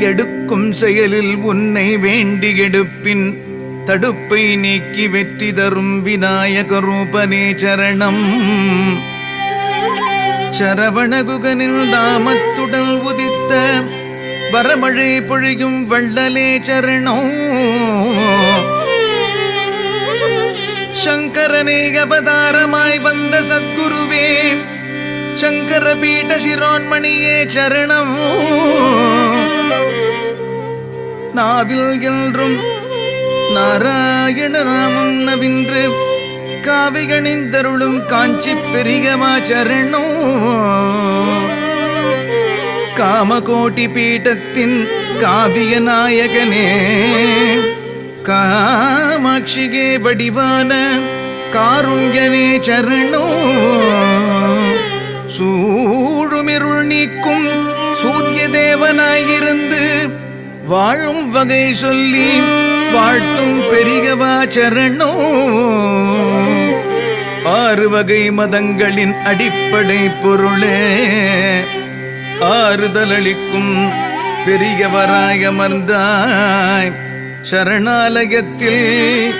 எடுக்கும் செயலில் உன்னை வேண்டி எடுப்பின் தடுப்பை நீக்கி வெற்றி தரும் விநாயக ரூபனே சரணம். சரவணகுகனில் தாமத்துடன் உதித்த வரமழை பொழியும் வள்ளலே சரணம். சங்கரனே அவதாரமாய் வந்த சத்குருவே சங்கர பீட சிரோன்மணியே சரணம். நாவில் என்றும் நாராயண நாமம் நவின்று காவிகணிந்தருளும் காஞ்சி பெரியமா சரணோ. காமகோட்டி பீட்டத்தின் காவிய நாயகனே காமாட்சியே வடிவான காருண்யனே சரணோ. இருந்து வாழும் வகை சொல்லி வாழ்த்தும் பெரியவா சரணோ. ஆறு வகை மதங்களின் அடிப்படை பொருளே. ஆறுதலளிக்கும் பெரியவராய் அமர்ந்தாய். சரணாலயத்தில்